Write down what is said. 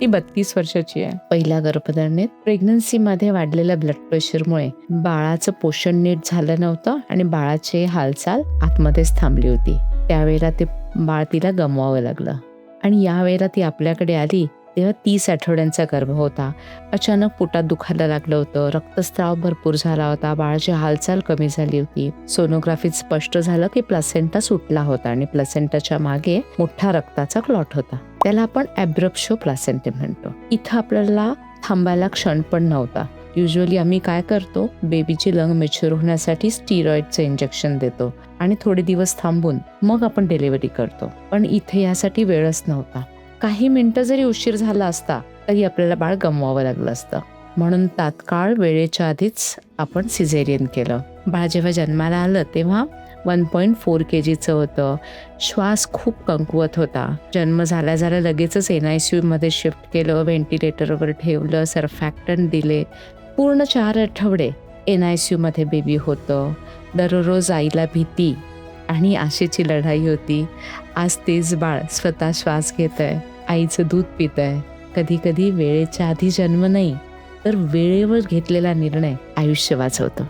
ती बत्तीस वर्षाची आहे. पहिल्या गर्भधारणेत प्रेग्नन्सीमध्ये वाढलेल्या ब्लड प्रेशरमुळे बाळाचं पोषण नीट झालं नव्हतं आणि बाळाची हालचाल आतमध्येच थांबली होती. त्यावेळेला ते बाळ तिला गमवावं लागलं. आणि यावेळेला ती आपल्याकडे आली तेव्हा तीस आठवड्यांचा गर्भ होता. अचानक पोटात दुखायला लागलं होतं. रक्तस्राव भरपूर झाला होता. बाळाची हालचाल कमी झाली होती. सोनोग्राफीत स्पष्ट झालं की प्लसेंटा सुटला होता आणि प्लसेंटाच्या मागे मोठा रक्ताचा क्लॉट होता. त्याला आपण ॲब्रप्शो प्लासेंटे म्हणतो. इथं आपल्याला थांबायला क्षण पण नव्हता. युजली आम्ही काय करतो? बेबीची लंग मेच्युअर होण्यासाठी स्टिरॉइडचं इंजेक्शन देतो आणि थोडे दिवस थांबून मग आपण डिलिव्हरी करतो. पण इथे यासाठी वेळच नव्हता. काही मिनटं जरी उशीर झाला असता तरी आपल्याला बाळ गमवावं लागलं असतं. म्हणून तात्काळ वेळेच्या आधीच आपण सिझेरियन केलं. बाळ जेव्हा जन्माला आलं तेव्हा वन पॉईंट फोर के जीचं होतं. श्वास खूप कमकुवत होता. जन्म झाल्या झाल्या लगेचच एन आय सी यूमध्ये शिफ्ट केलं व्हेंटिलेटरवर ठेवलं सरफॅक्टन दिले. पूर्ण चार आठवडे एन आय सी यूमध्ये बेबी होतं. दररोज आईला भीती आणि आशेची लढाई होती. आज तेच बाळ स्वतः श्वास घेत आहे आईचं दूध पित आहे कधी कधी वेळेच्या आधी जन्म नाही तर वेळेवर घेतलेला निर्णय आयुष्य वाचवतो.